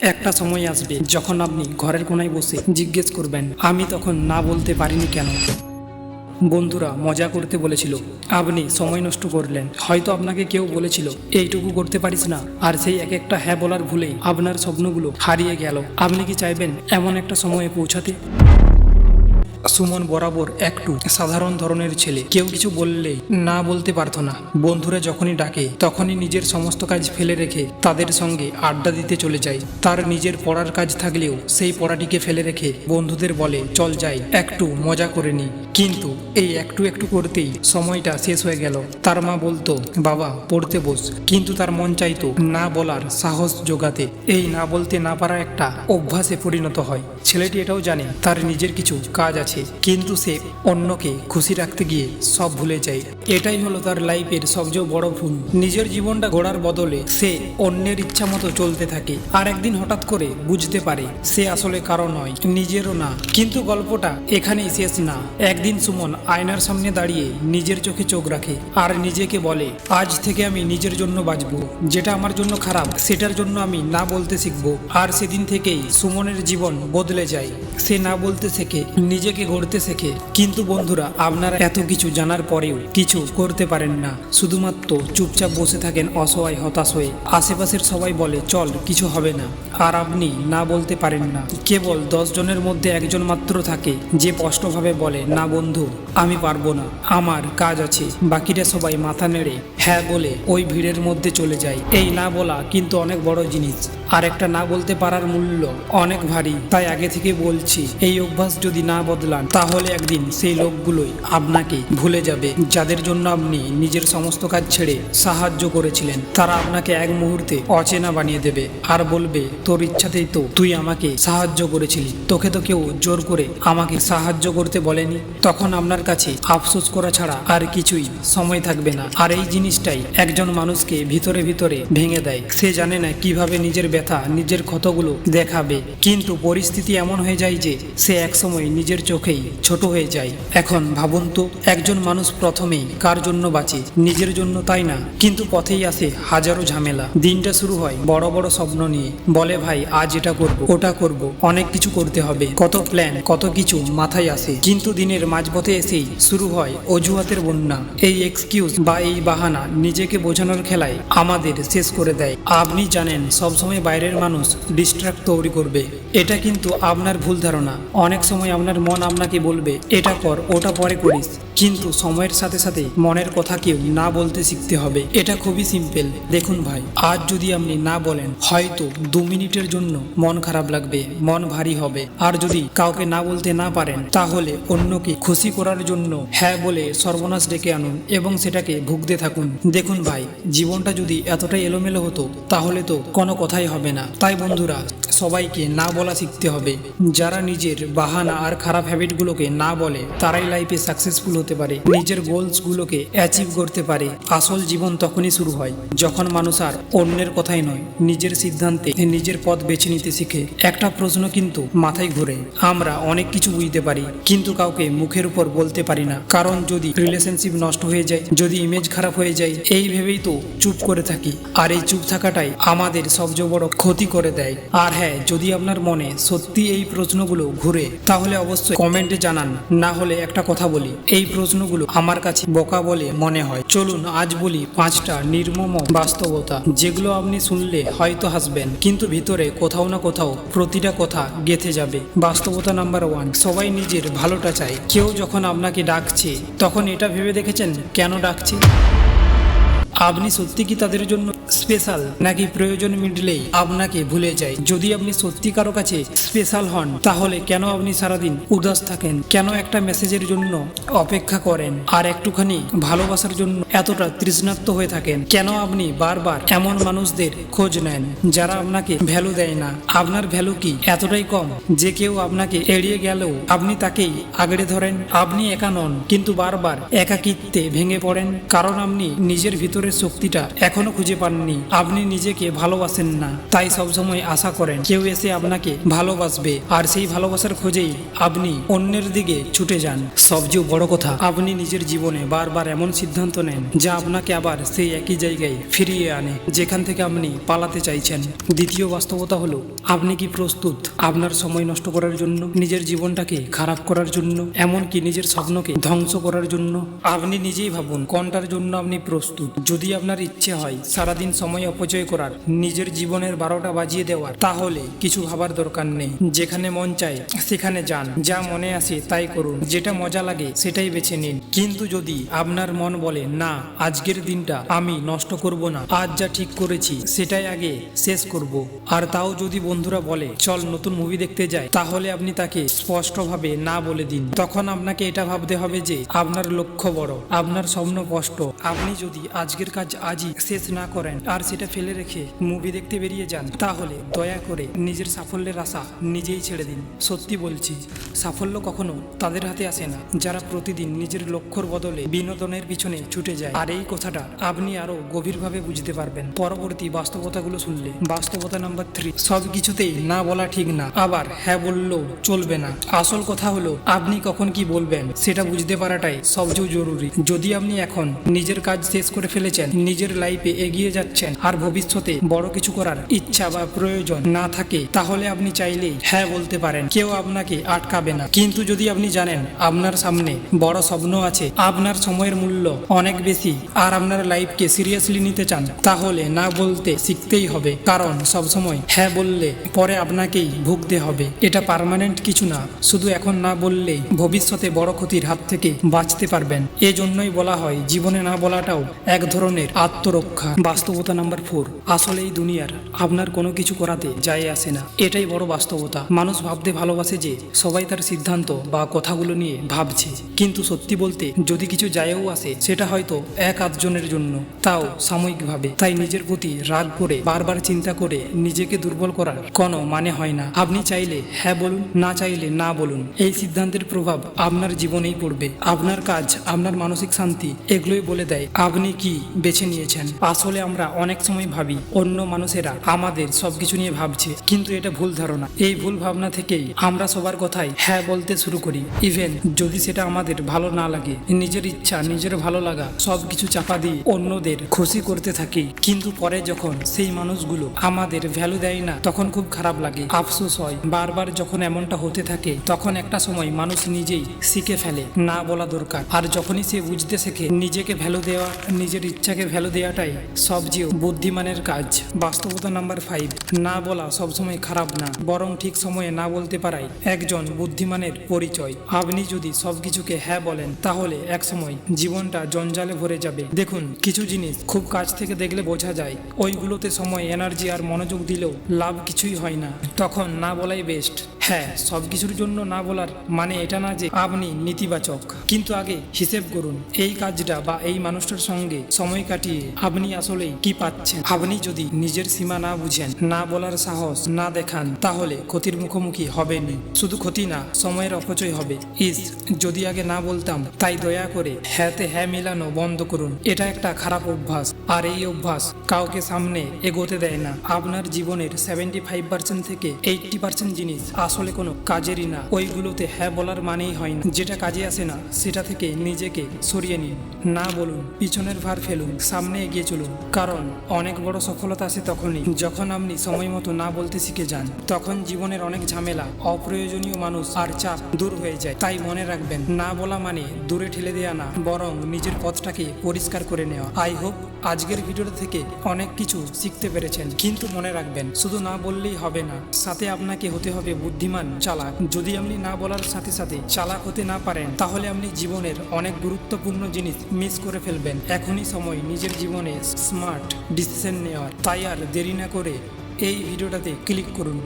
একটা সময় আসবে যখন আপনি ঘরের কোনায় বসে জিজ্ঞেস করবেন, আমি তখন না বলতে পারিনি কেন? বন্ধুরা মজা করতে বলেছিল, আপনি সময় নষ্ট করলেন। হয়তো আপনাকে কেউ বলেছিল, এইটুকু করতে পারিস না। আর সেই এক একটা হ্যাঁ বলার ভুলেই আপনার স্বপ্নগুলো হারিয়ে গেল। আপনি কি চাইবেন এমন একটা সময়ে পৌঁছাতে? সুমন বরাবর একটু সাধারণ ধরনের ছেলে। কেউ কিছু বললে না বলতে পারতো না। বন্ধুরা যখনই ডাকে, তখনই নিজের সমস্ত কাজ ফেলে রেখে তাদের সঙ্গে আড্ডা দিতে চলে যায়। তার নিজের পড়ার কাজ থাকলেও সেই পড়াটিকে ফেলে রেখে বন্ধুদের বলে, চল যাই, একটু মজা করে নি। কিন্তু এই একটু একটু করতেই সময়টা শেষ হয়ে গেল। তার মা বলতো, বাবা, পড়তে বস। কিন্তু তার মন চাইতো না বলার সাহস জোগাতে। এই না বলতে না পারা একটা অভ্যাসে পরিণত হয়। ছেলেটি এটাও জানে, তার নিজের কিছু কাজ আছে, কিন্তু সে অন্যকে খুশি রাখতে গিয়ে সব ভুলে যায়। এটাই হলো তার লাইফের সবচেয়ে বড় ভুল। নিজের জীবনটা গড়ার বদলে সে অন্যের ইচ্ছা মতো চলতে থাকে, আর একদিন হঠাৎ করে বুঝতে পারে সে আসলে কারও নয়, নিজেরও না। কিন্তু গল্পটা এখানেই শেষ না। একদিন সুমন আয়নার সামনে দাঁড়িয়ে নিজের চোখে চোখ রাখে, আর নিজেকে বলে, আজ থেকে আমি নিজের জন্য বাঁচবো। যেটা আমার জন্য খারাপ, সেটার জন্য আমি না বলতে শিখব। আর সেদিন থেকেই সুমনের জীবন বদলে যায়। সে না বলতে শেখে, নিজেকে গড়তে শেখে। কিন্তু বন্ধুরা, আপনারা এত কিছু জানার পরেও কিছু করতে পারেন না। শুধুমাত্র চুপচাপ বসে থাকেন অসহায়, হতাশ হয়ে। আশেপাশের সবাই বলে, চল, কিছু হবে না। আর আপনি না বলতে পারেন না। কেবল দশ জনের মধ্যে একজন মাত্র থাকে, যে স্পষ্টভাবে বলে, না বন্ধু, আমি পারব না। আমার কাজ আছে। বাকিরা সবাই মাথা নেড়ে হ্যাঁ বলে ওই ভিড়ের মধ্যে চলে যায়। এই না বলা কিন্তু অনেক বড় জিনিস। আর একটা না বলতে পারার মূল্য অনেক ভারী। তাই আগে থেকে বলছি, এই অভ্যাস যদি না বদলান, তাহলে একদিন সেই লোকগুলোই আপনাকে ভুলে যাবে। যাদের জন্য আপনি নিজের সমস্ত কাজ ছেড়ে সাহায্য করেছিলেন, তারা আপনাকে এক মুহূর্তে অচেনা বানিয়ে দেবে আর বলবে, তোর ইচ্ছাতেই তো তুই আমাকে সাহায্য করেছিলি। তোকে তো কেউ জোর করে আমাকে সাহায্য করতে বলেনি। তখন আপনার কাছে আফসোস করা ছাড়া আর কিছুই সময় থাকবে না। আর এই জিনিসটাই একজন মানুষকে ভিতরে ভিতরে ভেঙে দেয়। সে জানে না কীভাবে নিজের ব্যথা, নিজের ক্ষতগুলো দেখাবে। কিন্তু পরিস্থিতি এমন হয়ে যায় যে সে একসময় নিজের চোখেই ছোট হয়ে যায়। এখন ভাবুন তো, একজন মানুষ প্রথমেই কার জন্য বাঁচে? নিজের জন্য তাই না? কিন্তু পথেই আসে হাজারো ঝামেলা। দিনটা শুরু হয় বড় বড় স্বপ্ন নিয়ে। বলে, ভাই, আজ এটা করব, ওটা করব, অনেক কিছু করতে হবে। কত প্ল্যান কত কিছু মাথায় আসে। কিন্তু দিনের মাঝপথে এসেই শুরু হয় অজুহাতের বন্যা। এই এক্সকিউজ বা এই বাহানা নিজেকে বোঝানোর খেলায় আমাদের শেষ করে দেয়। আপনি জানেন, সবসময় বাইরের মানুষ ডিস্ট্রাক্ট তৈরি করবে। এটা কিন্তু আপনার ভুল ধারণা। অনেক সময় আপনার মন আপনাকে বলবে, এটা কর, ওটা পরে করিস। কিন্তু সময়ের সাথে সাথে মনের কথা কেউ না বলতে শিখতে হবে। এটা খুবই সিম্পল দেখুন ভাই, আজ যদি আপনি না বলেন, হয়তো দু মিনিটের জন্য মন খারাপ লাগবে, মন ভারী হবে। আর যদি কাউকে না বলতে না পারেন, তাহলে অন্যকে খুশি করার জন্য হ্যাঁ বলে সর্বনাশ ডেকে আনুন এবং সেটাকে ভুগতে থাকুন। দেখুন ভাই, জীবনটা যদি এতটাই এলোমেলো হতো, তাহলে তো কোনো কথাই হবে না। তাই বন্ধুরা সবাইকে না বলা শিখতে হবে। যারা নিজের বাহানা আর খারাপ হ্যাবিটগুলোকে না বলে, তারাই লাইফে সাকসেসফুল হতে পারে। নিজের গোলসগুলোকে অ্যাচিভ করতে পারে। আসল জীবন তখনই শুরু হয়, যখন মানুষ আর অন্যের কথাই নয়, নিজের সিদ্ধান্তে নিজের পথ বেছে নিতে শিখে। একটা প্রশ্ন কিন্তু মাথায় ঘুরে, আমরা অনেক কিছু বুঝতে পারি, কিন্তু কাউকে মুখের উপর বলতে পারি না। কারণ যদি রিলেশনশিপ নষ্ট হয়ে যায়, যদি ইমেজ খারাপ হয়ে যায়, এই ভেবেই তো চুপ করে থাকি। আর এই চুপ থাকাটাই আমাদের সবচেয়ে বড় ক্ষতি করে দেয়। আর হ্যাঁ যদি আপনার মনে সত্যি এই প্রশ্নগুলো ঘুরে, তাহলে অবশ্যই কমেন্টে জানান। না হলে একটা কথা বলি, এই প্রশ্নগুলো আমার কাছে বোকা বলে মনে হয়। চলুন আজ বলি পাঁচটা নির্মম বাস্তবতা, যেগুলো আপনি শুনলে হয়তো হাসবেন, কিন্তু ভিতরে কোথাও না কোথাও প্রতিটা কথা গেথে যাবে। বাস্তবতা নাম্বার ওয়ান, সবাই নিজের ভালোটা চায়। কেউ যখন আপনাকে ডাকছে, তখন এটা ভেবে দেখেছেন? কেন ডাকছে? আপনি সত্যি কি তাদের জন্য স্পেশাল নাকি প্রয়োজন মিটলেই আপনাকে ভুলে যায়। যদি আপনি সত্যি কারও কাছে স্পেশাল হন, তাহলে কেন আপনি সারাদিন উদাস থাকেন? কেন একটা মেসেজের জন্য অপেক্ষা করেন? আর একটুখানি ভালোবাসার জন্য এতটা তৃষ্ণাত্ম হয়ে থাকেন, কেন আপনি বারবার এমন মানুষদের খোঁজ নেন, যারা আপনাকে ভ্যালু দেয় না? আপনার ভ্যালু কি এতটাই কম যে কেউ আপনাকে এড়িয়ে গেলেও আপনি তাকেই আগড়ে ধরেন? আপনি একা নন, কিন্তু বারবার একাকিত্বে ভেঙে পড়েন, কারণ আপনি নিজের ভিতরের শক্তিটা এখনও খুঁজে পান পাননি আপনি নিজেকে ভালোবাসেন না। তাই সবসময় আশা করেন, কেউ এসে আপনাকে ভালোবাসবে। আর সেই ভালোবাসার খোঁজেই আপনি অন্যের দিকে ছুটে যান। সবচেয়ে বড় কথা, আপনি নিজের জীবনে বারবার এমন সিদ্ধান্ত নেন, যা আপনাকে আবার সেই একই জায়গায় ফিরিয়ে আনে, যেখান থেকে আপনি পালাতে চাইছেন। দ্বিতীয় বাস্তবতা হলো, আপনি কি প্রস্তুত আপনার সময় নষ্ট করার জন্য, নিজের জীবনটাকে খারাপ করার জন্য, এমনকি নিজের স্বপ্নকে ধ্বংস করার জন্য? আপনি নিজেই ভাবুন, কোনটার জন্য আপনি প্রস্তুত? যদি আপনার ইচ্ছে হয়, সারাদিন সময় অপচয় করার, নিজের জীবনের বারোটা বাজিয়ে দেওয়ার, তাহলে কিছু ভাবার দরকার নেই। যেখানে মন চায়, সেখানে যান। যা মনে আসে তাই করুন। যেটা মজা লাগে, সেটাই বেছে নিন। কিন্তু যদি আপনার মন বলে, না, আজকের দিনটা আমি নষ্ট করব না, আজ যা ঠিক করেছি, সেটাই আগে শেষ করব। আর তাও যদি বন্ধুরা বলে, চল নতুন মুভি দেখতে যাই, তাহলে আপনি তাকে স্পষ্টভাবে না বলে দিন। তখন আপনাকে এটা ভাবতে হবে যে, আপনার লক্ষ্য বড়, আপনার স্বপ্ন কষ্ট। আপনি যদি আজকের কাজ আজই শেষ না করেন আর সেটা ফেলে রেখে মুভি দেখতে বেরিয়ে যান, তাহলে দয়া করে নিজের সাফল্যের আশা নিজেই ছেড়ে দিন। সত্যি বলছি, সাফল্য কখনো তাদের হাতে আসে না। যারা প্রতিদিন নিজের লক্ষ্যর বদলে বিনোদনের পিছনে ছুটে যায়, আর এই কথাটা আপনি আরও গভীরভাবে বুঝতে পারবেন। পরবর্তী বাস্তবতাগুলো শুনলে, বাস্তবতা নাম্বার থ্রি সব কিছুতেই না বলা ঠিক না, আবার হ্যাঁ বললেও চলবে না। আসল কথা হলো, আপনি কখন কি বলবেন, সেটা বুঝতে পারাটাই সবচেয়ে জরুরি। যদি আপনি এখন নিজের কাজ শেষ করে ফেলেছেন, নিজের লাইফে এগিয়ে যাচ্ছেন আর ভবিষ্যতে বড় কিছু করার ইচ্ছা বা প্রয়োজন না থাকে, তাহলে আপনি চাইলেই হ্যাঁ বলতে পারেন। কেউ আপনাকে আটকাবে না। কিন্তু যদি আপনি জানেন আপনার সামনে বড় স্বপ্ন আছে, আপনার সময়ের মূল্য অনেক বেশি, আর আপনার লাইফকে সিরিয়াসলি নিতে চান, তাহলে না বলতে শিখতেই হবে। কারণ সবসময় হ্যাঁ বললে পরে আপনাকেই ভুগতে হবে। এটা পার্মানেন্ট কিছু না। শুধু এখন না বললে ভবিষ্যতে বড় ক্ষতির হাত থেকে বাঁচতে পারবেন। এজন্যই বলা হয়, জীবনে না বলাটাও এক ধরনের আত্মরক্ষা। বাস্তবতা নাম্বার ফোর। আসলে এই দুনিয়ার আপনার কোনো কিছু করাতে যায় আসে না। এটাই বড় বাস্তবতা। মানুষ ভাবতে ভালোবাসে যে সবাই তার সিদ্ধান্ত বা কথাগুলো নিয়ে ভাবছে। কিন্তু সত্যি বলতে যদি কিছু যায়ও আসে, সেটা হয়তো এক আধজনের জন্য। তাও সাময়িকভাবে। তাই নিজের প্রতি রাগ করে, বারবার চিন্তা করে নিজেকে দুর্বল করার কোনো মানে হয় না। আপনি চাইলে হ্যাঁ বলুন, না চাইলে না বলুন। এই সিদ্ধান্তের প্রভাব আপনার জীবনেই পড়বে। আপনার কাজ, আপনার মানসিক শান্তি এগুলোই বলে দেয়। আপনি কি বেছে নিয়েছেন? আসলে আমরা অনেক সময় ভাবি, অন্য মানুষেরা আমাদের সবকিছু নিয়ে ভাবছে, কিন্তু এটা ভুল ধারণা। এই ভুল ভাবনা থেকেই আমরা সবার কথাই হ্যাঁ বলতে শুরু করি। ইভেন যদি সেটা আমাদের ভালো না লাগে, নিজের ইচ্ছা, নিজের ভালো লাগা, সবকিছু চাপা দিয়ে অন্যদের খুশি করতে থাকি, কিন্তু পরে যখন সেই মানুষগুলো আমাদের ভ্যালু দেয় না, তখন খুব খারাপ লাগে, আফসোস হয়। বারবার যখন এমনটা হতে থাকে, তখন একটা সময় মানুষ নিজেই শিখে ফেলে, না বলা দরকার। আর যখনই সে বুঝতে শেখে, নিজেকে ভ্যালু দেওয়া, নিজের ইচ্ছাকে ভ্যালু দেওয়াটাই সবচেয়ে বুদ্ধিমানের কাজ। বাস্তবতা নাম্বার ফাইভ না বলা সবসময় খারাপ না, বরং ঠিক সময়ে না বলতে পারাই একজন বুদ্ধিমানের পরিচয়। আপনি যদি সবকিছুকে হ্যাঁ বলেন, তাহলে এক সময় জীবনটা জঞ্জালে ভরে যাবে। দেখুন, কিছু জিনিস খুব কাছ থেকে দেখলে বোঝা যায়, ওইগুলোতে সময় এনার্জি আর মনোযোগ দিলেও লাভ কিছুই হয় না। তখন না বলাই বেস্ট হ্যাঁ সব কিছুর জন্য না বলার মানে এটা না যে আপনি নেতিবাচক। কিন্তু আগে হিসেব করুন, এই কাজটা বা এই মানুষটার সঙ্গে সময় কাটিয়ে আপনি আসলেই কি পাচ্ছেন? আপনি যদি নিজের সীমা না বুঝেন, না বলার সাহস না দেখান, তাহলে ক্ষতির মুখোমুখি হবেনি শুধু ক্ষতি না, সময়ের অপচয় হবে। ইস, যদি আগে না বলতাম, তাই দয়া করে হ্যাঁতে হ্যাঁ মেলানো বন্ধ করুন। এটা একটা খারাপ অভ্যাস। আর এই অভ্যাস কাউকে সামনে এগোতে দেয় না। আপনার জীবনের সেভেন্টি ফাইভ পার্সেন্ট থেকে এইটটি পার্সেন্ট জিনিস আসলে কোনো কাজেরই না। ওইগুলোতে হ্যাঁ বলার মানেই হয় না। যেটা কাজে আসে না, সেটা থেকে নিজেকে সরিয়ে নিন। না বলুন, পিছনের ভার ফেলুন, সামনে এগিয়ে চলুন। কারণ অনেক বড় সফলতা আসে তখনই। যখন আপনি সময় মতো না বলতে শিখে যান, তখন জীবনের অনেক ঝামেলা, অপ্রয়োজনীয় মানুষ আর চাপ দূর হয়ে যায়। তাই মনে রাখবেন, না বলা মানে দূরে ঠেলে দেওয়া না, বরং নিজের পথটাকে পরিষ্কার করে নেওয়া। আই হোপ আজকের ভিডিওটা থেকে অনেক কিছু শিখতে পেরেছেন। কিন্তু মনে রাখবেন, শুধু না বললেই হবে না, সাথে আপনাকে হতে হবে বুদ্ধিমান চালাক। যদি আপনি না বলার সাথে সাথে চালাক হতে না পারেন, তাহলে আপনি জীবনের অনেক গুরুত্বপূর্ণ জিনিস মিস করে ফেলবেন। এখনই সময় নিজের জীবনে স্মার্ট ডিসিশন নেওয়ার তাই আর দেরি না করে এই ভিডিওটাতে ক্লিক করুন।